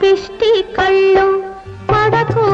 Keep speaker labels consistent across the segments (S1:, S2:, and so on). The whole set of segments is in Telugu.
S1: పిష్టి కళ్ళు పడకు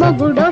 S1: ಮೊಗುಡೋ